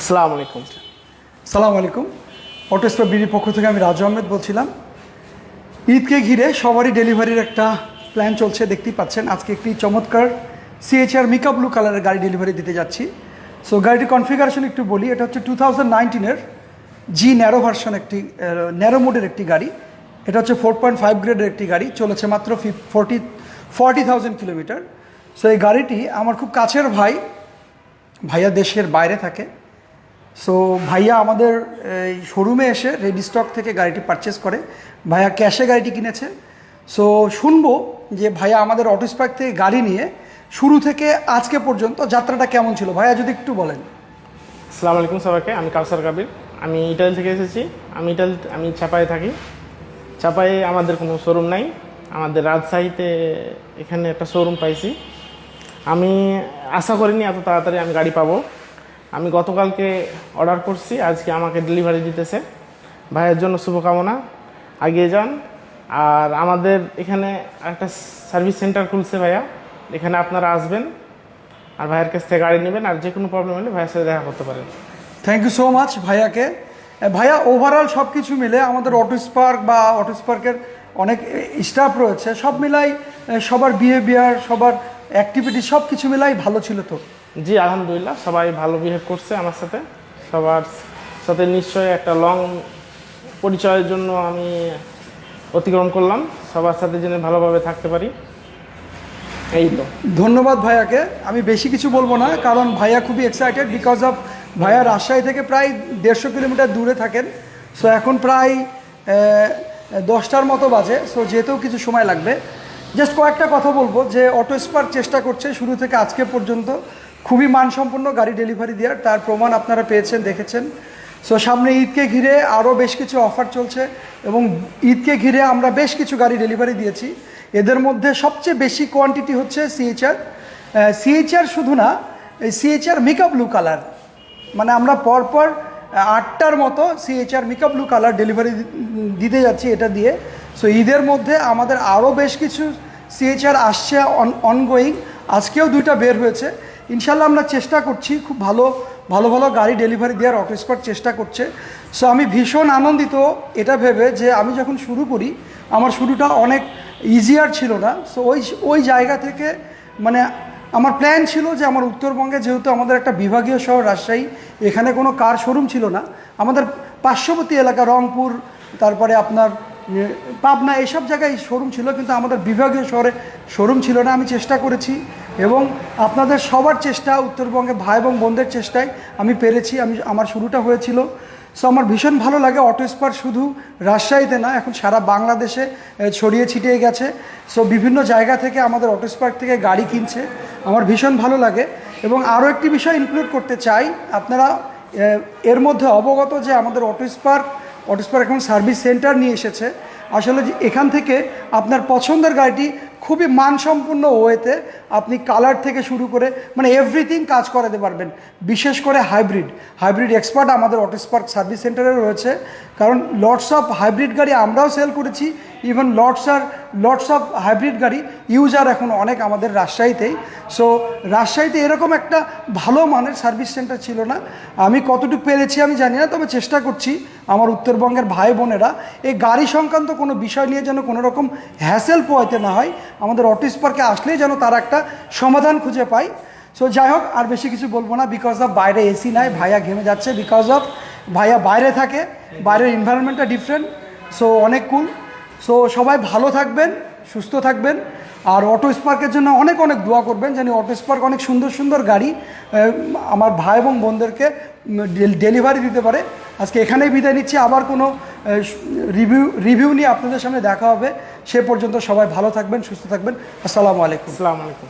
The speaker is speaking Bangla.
আসসালামু আলাইকুম। সালাম আলাইকুম। অটো স্পেয়ার বিডির পক্ষ থেকে আমি রাজু আহমেদ বলছিলাম। ঈদকে ঘিরে সবারই ডেলিভারির একটা প্ল্যান চলছে, দেখতেই পাচ্ছেন। আজকে একটি চমৎকার সিএচআর মিকা ব্লু কালারের গাড়ি ডেলিভারি দিতে যাচ্ছি। সো গাড়িটির কনফিগারেশন একটু বলি। এটা হচ্ছে টু থাউজেন্ড নাইনটিনের জি ন্যারো ভার্সন একটি ন্যারো মোডের একটি গাড়ি। এটা হচ্ছে ফোর পয়েন্ট ফাইভ গ্রেডের একটি গাড়ি। চলেছে মাত্র forty forty thousand kilometre so এই গাড়িটি আমার খুব কাছের ভাই, ভাইয়া দেশের বাইরে থাকে। সো ভাইয়া আমাদের, এই শোরুমে এসে রেডি স্টক থেকে গাড়িটি পারচেস করে। ভাইয়া ক্যাশে গাড়িটি কিনেছে। সো শুনব যে ভাইয়া আমাদের অটো স্পার্ক থেকে গাড়ি নিয়ে শুরু থেকে আজকে পর্যন্ত যাত্রাটা কেমন ছিল? ভাইয়া যদি একটু বলেন। আসসালামু আলাইকুম সবাইকে, আমি কাউসার কাবির। আমি ইটালি থেকে এসেছি। আমি ইটালি আমি চাপায়ে থাকি। চাপায়ে আমাদের কোনো শোরুম নাই। আমাদের রাজশাহীতে এখানে একটা শোরুম পাইছি। আমি আশা করিনি এত তাড়াতাড়ি আমি গাড়ি পাবো। আমি গতকালকে অর্ডার করছি, আজকে আমাকে ডেলিভারি দিতেছে। ভাইয়ের জন্য শুভকামনা, এগিয়ে যান। আর আমাদের এখানে একটা সার্ভিস সেন্টার খুলছে ভাইয়া, এখানে আপনারা আসবেন আর ভাইয়ের কাছ থেকে গাড়ি নেবেন আর যে কোনো প্রবলেম হলে ভাইয়ের সাথে দেখা করতে পারেন। থ্যাংক ইউ সো মাচ ভাইয়াকে। ভাইয়া ওভারঅল সব কিছু মিলে আমাদের অটো স্পার্ক বা অটো স্পার্কের অনেক স্টাফ রয়েছে, সব মিলাই সবার বিহেভিয়ার সবার অ্যাক্টিভিটি সব কিছু মিলাই ভালো ছিল তো। জি, আলহামদুলিল্লাহ, সবাই ভালো বিহেভ করছে আমার সাথে। সবার সাথে নিশ্চয়ই একটা লং পরিচয়ের জন্য আমি অতিক্রম করলাম। সবার সাথে যেন ভালোভাবে থাকতে পারি। এই তো। ধন্যবাদ ভাইয়াকে। আমি বেশি কিছু বলব না, কারণ ভাইয়া খুবই এক্সাইটেড বিকজ অফ ভাইয়া রাজশাহী থেকে প্রায় দেড়শো কিলোমিটার দূরে থাকেন। সো এখন প্রায় দশটার মতো বাজে। সো যেতেও কিছু সময় লাগবে। জাস্ট কয়েকটা কথা বলব যে, অটো স্পার্ক চেষ্টা করছে শুরু থেকে আজকে পর্যন্ত। খুবই মানসম্পন্ন গাড়ি ডেলিভারি দেওয়ার, তার প্রমাণ আপনারা পেয়েছেন, দেখেছেন। সো সামনে ঈদকে ঘিরে আরও বেশ কিছু অফার চলছে এবং ঈদকে ঘিরে আমরা বেশ কিছু গাড়ি ডেলিভারি দিয়েছি। এদের মধ্যে সবচেয়ে বেশি কোয়ান্টিটি হচ্ছে সিএইচআর সিএইচআর শুধু না, এই সিএইচআর মিকা ব্লু কালার মানে আমরা পরপর আটটার মতো C H R mica blue colour delivery দিতে যাচ্ছি এটা দিয়ে। সো ঈদের মধ্যে আমাদের আরও বেশ কিছু সিএইচআর আসছে অন অনগোয়িং আজকেও দুইটা বের হয়েছে। ইনশাল্লাহ আমরা চেষ্টা করছি, খুব ভালো ভালো ভালো গাড়ি ডেলিভারি দেওয়ার অটো স্পট চেষ্টা করছে। সো আমি ভীষণ আনন্দিত এটা ভেবে যে আমি যখন শুরু করি, আমার শুরুটা অনেক ইজিয়ার ছিল না। সো ওই ওই জায়গা থেকে মানে আমার প্ল্যান ছিল যে আমার উত্তরবঙ্গে যেহেতু আমাদের একটা বিভাগীয় শহর রাজশাহী, এখানে কোনো কার শোরুম ছিল না। আমাদের পার্শ্ববর্তী এলাকা রংপুর, তারপরে আপনার পাবনা, এসব জায়গায় শোরুম ছিল, কিন্তু আমাদের বিভাগীয় শহরে শোরুম ছিল না। আমি চেষ্টা করেছি এবং আপনাদের সবার চেষ্টা, উত্তরবঙ্গে ভাই এবং বোনদের চেষ্টায় আমি পেরেছি, আমি, আমার শুরুটা হয়েছিল। সো আমার ভীষণ ভালো লাগে অটো স্পার শুধু রাজশাহীতে না, এখন সারা বাংলাদেশে ছড়িয়ে ছিটিয়ে গেছে। সো বিভিন্ন জায়গা থেকে আমাদের অটো স্পার্ক থেকে গাড়ি কিনছে, আমার ভীষণ ভালো লাগে। এবং আরও একটি বিষয় ইনক্লুড করতে চাই, আপনারা এর মধ্যে অবগত যে আমাদের অটো স্পার্ক অটো স্পার্ক এখন সার্ভিস সেন্টার নিয়ে এসেছে। আসলে এখান থেকে আপনার পছন্দের গাড়িটি খুবই মানসম্পন্ন ওয়েতে আপনি কালার থেকে শুরু করে মানে এভরিথিং কাজ করাতে পারবেন। বিশেষ করে হাইব্রিড হাইব্রিড এক্সপার্ট আমাদের অটো স্পার্ক সার্ভিস সেন্টারে রয়েছে। কারণ লটস অফ হাইব্রিড গাড়ি আমরাও সেল করেছি। ইভেন লটস আর লটস অফ হাইব্রিড গাড়ি ইউজার এখন অনেক আমাদের রাজশাহীতেই সো রাজশাহীতে এরকম একটা ভালো মানের সার্ভিস সেন্টার ছিল না। আমি কতটুকু পেরেছি আমি জানি না, তবে চেষ্টা করছি আমার উত্তরবঙ্গের ভাই বোনেরা। এই গাড়ি সংক্রান্ত কোনো বিষয় নিয়ে যেন কোনো রকম হ্যাসেল পোয়াইতে না হয়। আমাদের অটিস পার্কে আসলেই যেন তারা একটা সমাধান খুঁজে পায়। সো যাই হোক, আর বেশি কিছু বলব না বিকজ অফ বাইরে এসি নাই, ভাইয়া ঘেমে যাচ্ছে বিকজ অফ ভাইয়া বাইরে থাকে, বাইরের এনভায়রনমেন্টটা ডিফারেন্ট সো অনেক কুল সো সবাই ভালো থাকবেন, সুস্থ থাকবেন, আর অটো স্পার্কের জন্য অনেক অনেক দোয়া করবেন, জানি অটো স্পার্ক অনেক সুন্দর সুন্দর গাড়ি আমার ভাই এবং বোনদেরকে ডেলিভারি দিতে পারে। আজকে এখানেই বিদায় নিচ্ছি, আবার কোনো রিভিউ রিভিউ নিয়ে আপনাদের সামনে দেখা হবে। সে পর্যন্ত সবাই ভালো থাকবেন, সুস্থ থাকবেন। আসসালামু আলাইকুম। আসসালামু আলাইকুম।